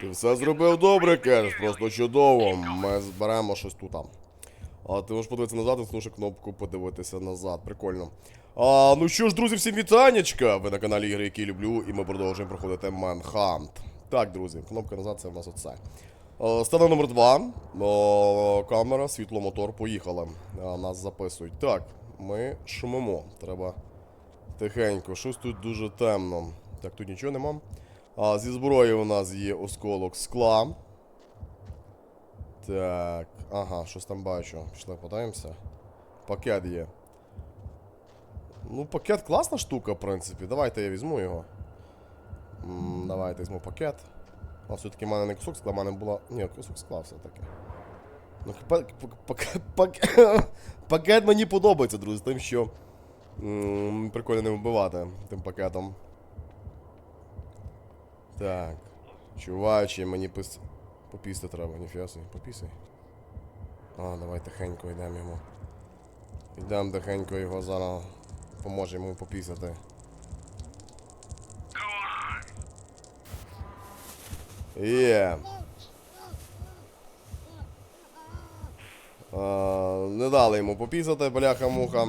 Ти все зробив добре, Кеш, просто чудово. Ми зберемо щось тут. А ти можеш подивитися назад і слушай кнопку подивитися назад. Прикольно. А, ну що ж, друзі, всім вітанечка! Ви на каналі Ігри, які люблю, і ми продовжуємо проходити Manhunt. Так, друзі, кнопка назад це в нас оце. А, Сцена номер 2. камера, світло, мотор, поїхали. Нас записують. Так, ми шумимо. Треба тихенько. Щось тут дуже темно. Так, тут нічого нема. А, зі зброї у нас є осколок скла. Так, ага, щось там бачу. Пішли, подаємося. Пакет є. Ну, пакет класна штука, в принципі. Давайте я візьму його. М, давайте візьму пакет. А все-таки в мене не кусок скла, в мене була. Ні, кусок скла все-таки. Ну, пак... пак... пак... пакет мені подобається, друзі, тим, що. м, прикольно не вбивати тим пакетом. Так. Чувачі, мені пис... попісти треба, ніфіга собі, попісай. А, давай тихенько йдемо йому. Йдемо тихенько його зараз. Поможемо йому попісати. Є. А, не дали йому попісати, бляха-муха.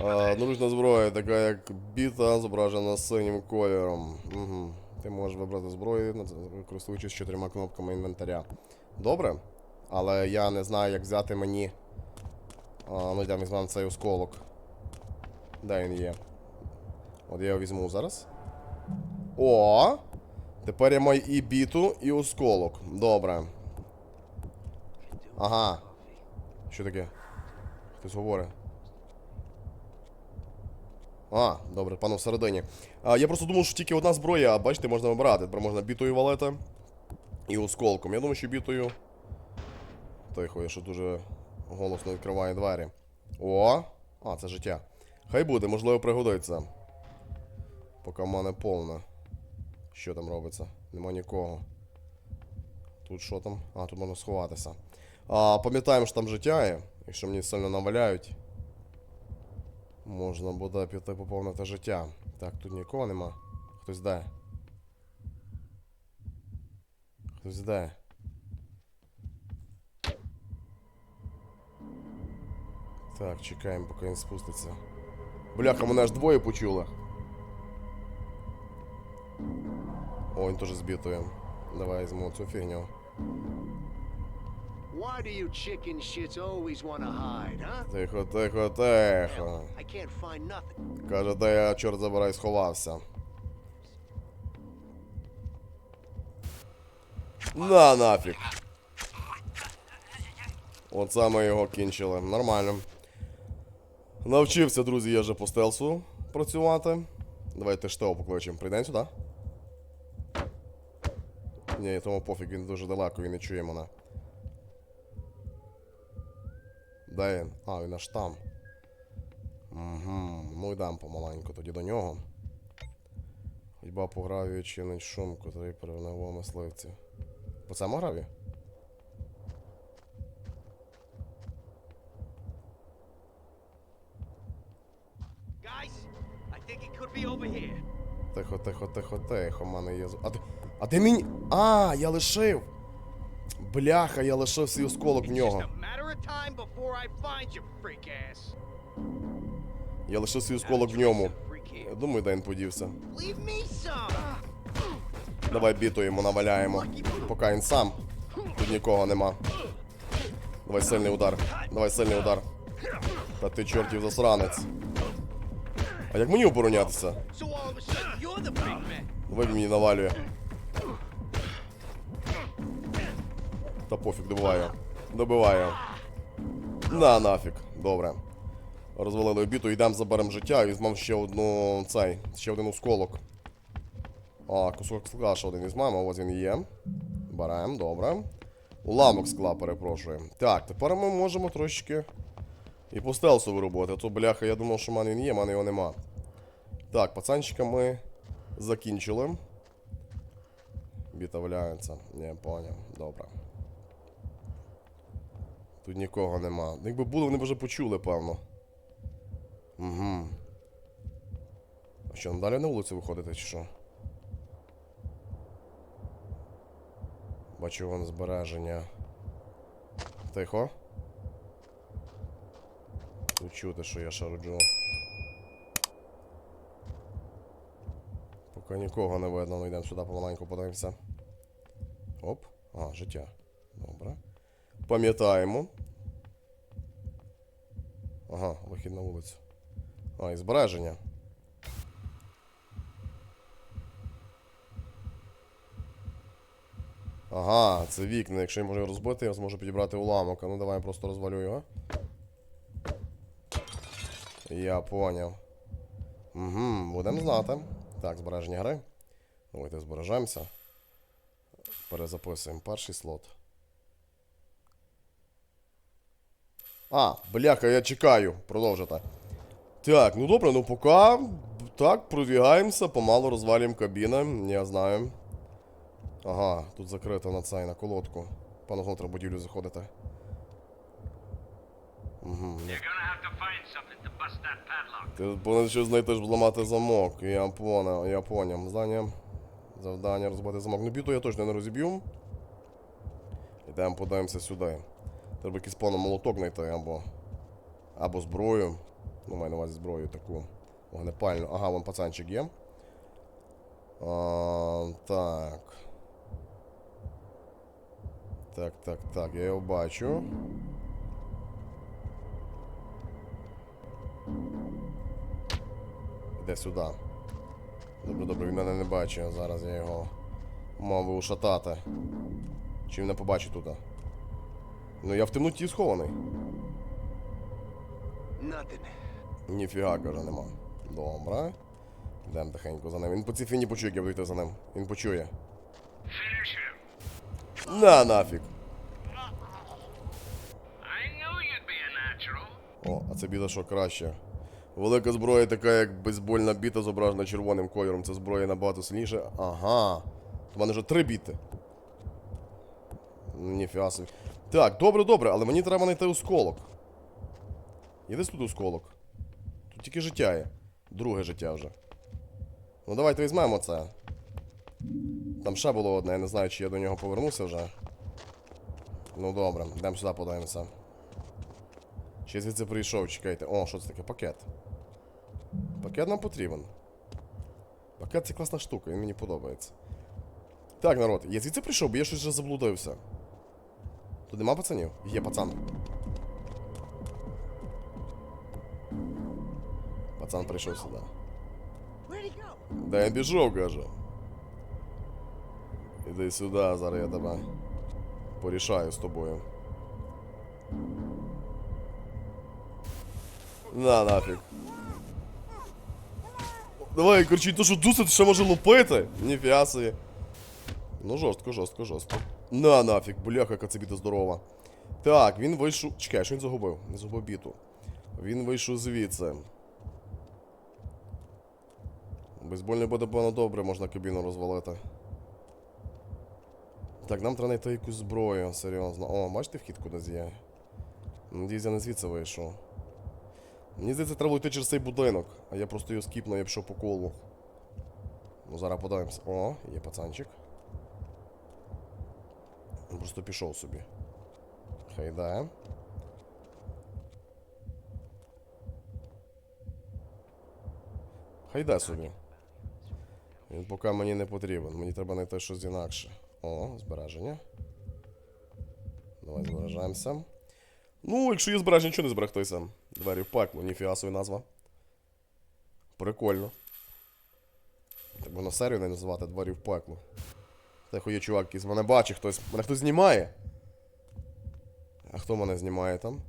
А, наручна зброя, така як біта, зображена синім кольором. Угу. Ти можеш вибрати зброю, над- користуючись чотирма кнопками інвентаря. Добре. Але я не знаю, як взяти мені. А, ну йдемо візьмемо цей осколок. Де він є? От я його візьму зараз. О! Тепер я маю і біту, і осколок. Добре. Ага. Що таке? Хтось говорить. А, добре, пану всередині. А, я просто думав, що тільки одна зброя, а бачите, можна вибирати. Тепер можна бітою валити і осколком. Я думаю, що бітою. Тихо, я що дуже голосно відкриваю двері. О! А, це життя. Хай буде, можливо, пригодиться. Поки в мене повне. Що там робиться? Нема нікого. Тут що там? А, тут можна сховатися. А, пам'ятаємо, що там життя є. Якщо мені сильно наваляють. Можна буде піти поповнити життя. Так, тут нікого нема. Хтось де. Хтось де. Так, чекаємо, поки він спуститься. Бляха, мене аж двоє почули. О, він теж збітує. Давай візьму цю фігню. Why do you chicken shits always want to hide, huh? Тихо, тихо, тихо. I can't find nothing. Каже, де я, чорт забирай, сховався. На нафіг. Оце ми його кінчили. Нормально. Навчився, друзі, я вже по стелсу працювати. Давайте штео покличемо. Прийдемо сюди. Ні, тому пофіг, він дуже далеко, він не чує мене. Де він? А, він аж там. Угу. Ну йдемо помаленьку тоді до нього. Ходьба по гравію чинить шум, котрий перевнав мисливців. По цьому граві? Тихо, тихо, тихо, тихо, в мене є. А ти. А ти мені. А, я лишив! Бляха, я лишив свій осколок в нього. Я лишив свій осколок в ньому. Я думаю, де він подівся. Давай біту йому наваляємо. Поки він сам. Тут нікого нема. Давай сильний удар. Давай сильний удар. Та ти чортів засранець. А як мені оборонятися? Давай він мені навалює. Та пофіг, добиваю. Добиваю. На нафіг. Добре. Розвалили обіту, йдемо заберемо життя і візьмемо ще одну цей, ще один осколок. А, кусок скла ще один візьмемо, ось він є. Беремо, добре. Уламок скла, перепрошую. Так, тепер ми можемо трошечки і по стелсу виробити. То, бляха, я думав, що в мене він є, в мене його нема. Так, пацанчика ми закінчили. Біта валяється. Не, поняв. Добре. Тут нікого нема. Якби було, вони б вже почули, певно. Угу. А що, нам далі на вулицю виходити, чи що? Бачу вон збереження. Тихо. Тут чути, що я шаруджу. Поки нікого не видно, ну йдемо сюди помаленьку подивимося. Оп. А, життя. Пам'ятаємо. Ага, вихід на вулицю. А, і збереження. Ага, це вікна. Якщо я можу його розбити, я зможу підібрати уламок. А ну давай я просто розвалю його. Я поняв. Угу, будемо знати. Так, збереження гри. Давайте збережемося. Перезаписуємо перший слот. А, бляха, я чекаю. Продовжити. Так, ну добре, ну поки. Так, продвігаємося, помалу розвалюємо кабіни, я знаю. Ага, тут закрито на цей, на колодку. Пану треба будівлю заходити. Угу. Ти повинен щось знайти, щоб зламати замок. Я поняв, я поняв. Завдання. Завдання розбити замок. Ну біту я точно не розіб'ю. Ідемо подивимося сюди. Треба якийсь повний молоток знайти або. Або зброю. Ну, маю на увазі зброю таку. Вогнепальну. Ага, вон пацанчик є. А, так. Так, так, так, я його бачу. Іде сюди. Добре, добре, він мене не бачить, зараз я його мав би ушатати. Чи він не побачить туди? Ну я в темноті схований. Ніфіга, каже, нема. Добре. Йдемо тихенько за ним. Він по цій фіні почує, як я буду йти за ним. Він почує. На нафіг. Natural. О, а це біда що краще. Велика зброя така, як бейсбольна біта, зображена червоним кольором. Це зброя набагато сильніша. Ага. У мене вже три біти. Ніфіга собі. Так, добре, добре, але мені треба знайти осколок. Є десь тут осколок. Тут тільки життя є. Друге життя вже. Ну давайте візьмемо це. Там ще було одне, я не знаю, чи я до нього повернувся вже. Ну добре, йдемо сюди подивимося. Ще звідси прийшов, чекайте. О, що це таке? Пакет. Пакет нам потрібен. Пакет це класна штука, він мені подобається. Так, народ, я звідси прийшов, бо я щось вже заблудився. Тут нема пацанів? Є пацан. Пацан прийшов сюди. Да я біжов, каже. Іди сюди, зараз я тебе порішаю з тобою. На нафіг. Давай, короче, то що дусить, ще може лупити. Ніфіга собі. Ну жорстко, жорстко, жорстко. На нафіг, бляха, яка це біта здорова. Так, він вийшов. Чекай, що він загубив? Не загубив біту. Він вийшов звідси. Бейсбольний буде, певно, добре, можна кабіну розвалити. Так, нам треба знайти якусь зброю, серйозно. О, бачите, вхід кудись є. Надіюсь, я не звідси вийшов. Мені здається, треба йти через цей будинок, а я просто його скіпнув, я пішов по колу. Ну, зараз подивимось. О, є пацанчик. Він просто пішов собі. Хай йде. Хай йде собі. Він поки мені не потрібен. Мені треба знайти щось інакше. О, збереження. Давай збережаємося. Ну, якщо є збереження, нічого не зберегтися. Двері в пекло, ніфіга собі назва. Прикольно. Так воно серію не називати двері в пекло. Тихо є чувак, якийсь мене бачить хтось. Мене хтось знімає. А хто мене знімає там?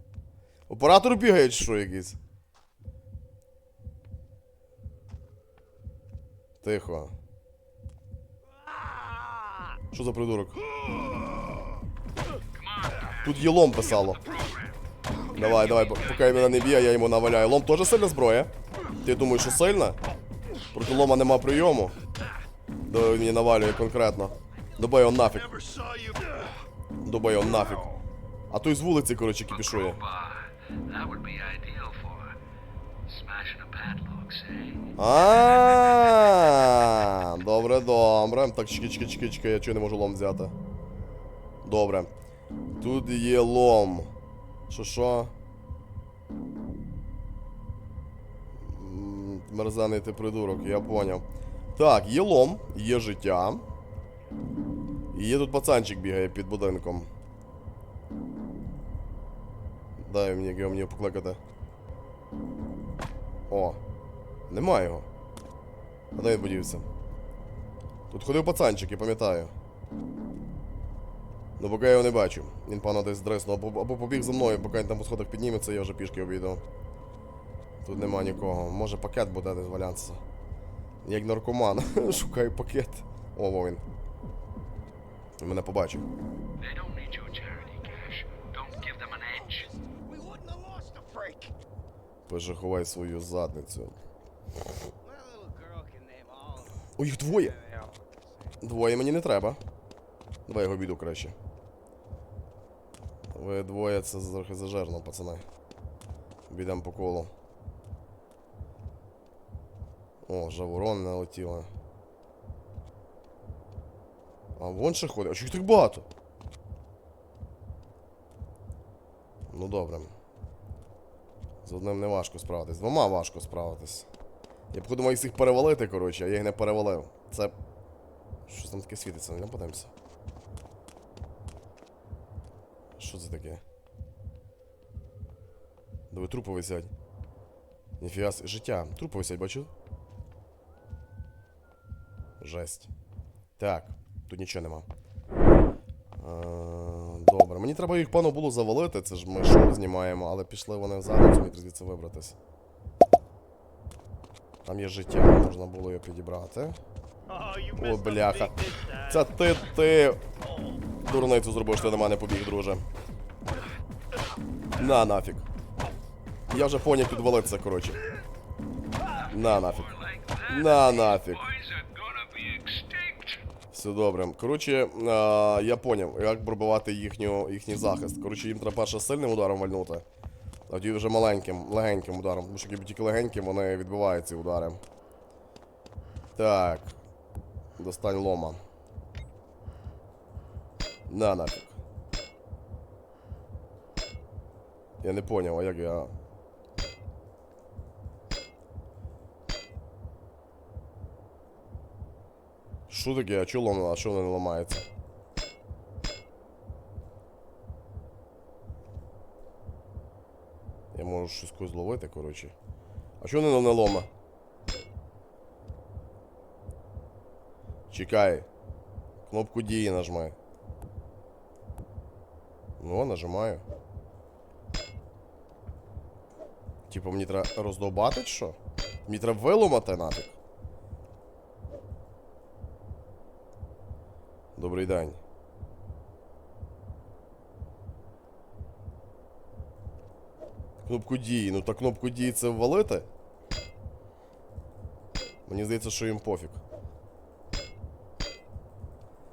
Оператор бігає чи що якийсь? Тихо. Що за придурок? Тут є лом писало. Давай, давай, по- поки він мене не б'є, я йому наваляю. Лом теж сильна зброя? Ти думаєш, що сильна? Проти лома нема прийому. Давай мені навалює конкретно. Добай його нафіг. Добай його нафіг. А той з вулиці, коротше, кіпішує. А, добре, добре. Так, чекай, чекай, чекай, чекай, я чого не можу лом взяти. Добре. Тут є лом. Що що? Мерзаний ти придурок, я поняв. Так, є лом, є життя. Є тут пацанчик бігає під будинком. Дай мені його мені покликати. О, немає його. А де він подівся? Тут ходив пацанчик, я пам'ятаю. Ну поки я його не бачу. Він певно десь дреснув або, або побіг за мною, поки він там по сходах підніметься, я вже пішки обійду. Тут нема нікого. Може пакет буде десь валятися. Як наркоман. Шукаю пакет. О, во він. Він мене побачив. Ховай свою задницю. О, їх двоє. Двоє мені не треба. Давай його обійду краще. Ви двоє це трохи зажерно, пацани. Бідемо по колу. О, жаворон налетіло. А вон ще ходить. А чого їх так багато? Ну добре. З одним не важко справитись. З двома важко справитись. Я б подумав їх всіх перевалити, коротше, а я їх не перевалив. Це Щось там таке світиться, не подивимося. Що це таке? Диви, трупи висять. Ніфіга, життя. Трупи висять, бачу? Жесть. Так, тут нічого нема. Е, Добре, мені треба їх пану було завалити, це ж ми шоу знімаємо, але пішли вони в задницю, мені треба звідси вибратись. Там є життя, можна було його підібрати. О, бляха. Це ти, ти дурницю зробив, що ти на мене побіг, друже. На нафіг. Я вже поняв тут валитися, коротше. На нафіг. На нафіг. Все добре. Коротше, а, я поняв, як пробивати їхню, їхній захист. Коротше, їм треба перше сильним ударом вальнути. А тоді вже маленьким, легеньким ударом. Тому що тільки легеньким, вони відбивають ці удари. Так. Достань лома. На нафіг. Я не поняв, а як я. Що таке? А чого лом, а чого не ламається? Я можу щось когось зловити, коротше. А чого воно не лома? Чекай. Кнопку дії нажмай. Ну, нажимаю. Типа мені треба роздовбати чи що? Мені треба виломати нафіг. Добрий день. Кнопку дії. Ну та кнопку дії це ввалити? Мені здається, що їм пофіг.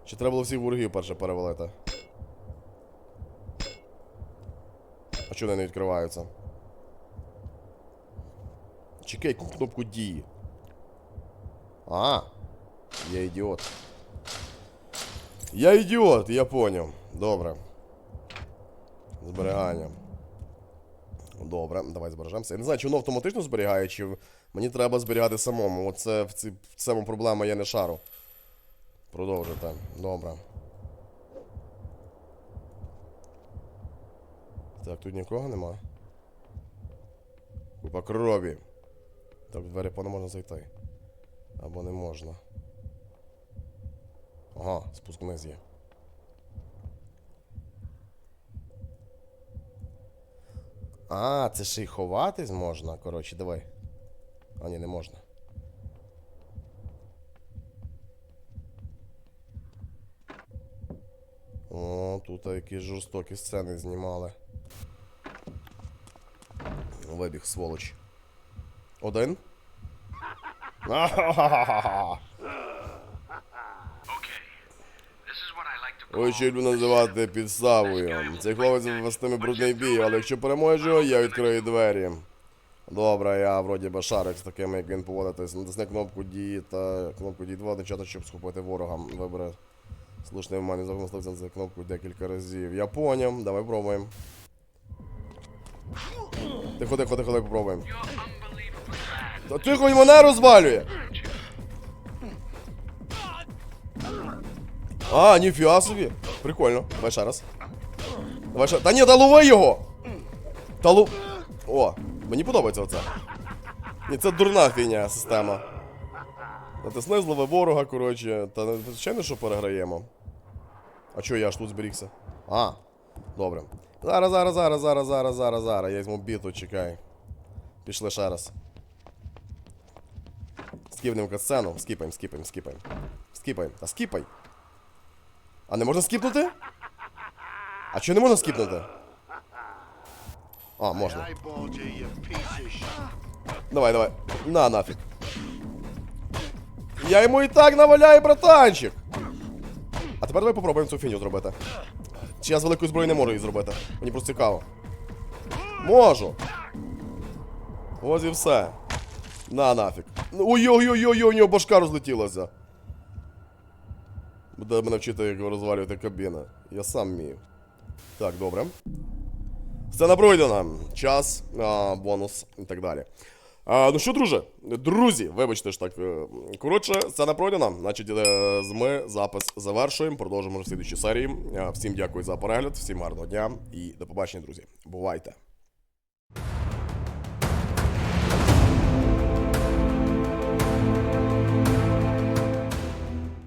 Чи треба було всіх ворогів перше перевалити? А чого вони не відкриваються? Чекай, кнопку дії. А, я ідіот. Я ідіот, я поняв. Добре. Зберігання. Добре, давай збережемося. Я не знаю, чи воно автоматично зберігає, чи мені треба зберігати самому. Оце в, ці, в цьому проблема я не шару. Продовжуйте. Добре. Так, тут нікого нема. Купа крові. Так, двері пане можна зайти. Або не можна. Ага, спуск вниз є. А, це ще й ховатись можна. Коротше, давай. А, ні, не можна. О, тут якісь жорстокі сцени знімали. Вибіг, сволоч. Один? Ахахахаха. Що люблю називати підставою. Цей хлопець вестиме брудний бій, але якщо переможу, я відкрию двері. Добре, я вроді би шарик з такими, як він поводитись. Натисни кнопку дії та кнопку дії 2 одночасно, щоб схопити ворога. Вибери Слушний в мене загнувся за кнопку декілька разів. Я поняв, давай пробуємо. Тихо, тихо, тихо, попробуємо. Та тихо, і мене розвалює! А, ніфіга собі. Прикольно. Давай ще раз. Давай ще. Та ні, та лови його! Та лу. О, мені подобається оце. Ні, це дурна фігня система. Натисни злови ворога, коротше. Та звичайно, що переграємо. А чого я ж тут зберігся? А, добре. Зараз, зараз, зараз, зараз, зараз, зараз, зараз. Я візьму біту, чекай. Пішли ще раз. Скіпнемо катсцену. Скіпаємо, скіпаємо, скіпаємо. Скіпаємо. Та скіпай. А не можна скіпнути? А чого не можна скіпнути? А, можна. Давай, давай. На, нафіг. Я йому і так наваляю, братанчик. А тепер давай попробуємо цю фіню зробити. Чи я з великої зброї не можу її зробити? Мені просто цікаво. Можу. Ось і все. На нафіг. Ой-ой-ой-ой, у нього башка розлетілася. Буде мене вчити, як розвалювати кабіни. Я сам вмію. Так, добре. Сцена пройдена. Час, а, бонус і так далі. А, ну що, друже, друзі, вибачте ж так. е, Коротше, сцена пройдена. Значить, е, ми запис завершуємо. Продовжимо в слідчій серії. Всім дякую за перегляд, всім гарного дня і до побачення, друзі. Бувайте!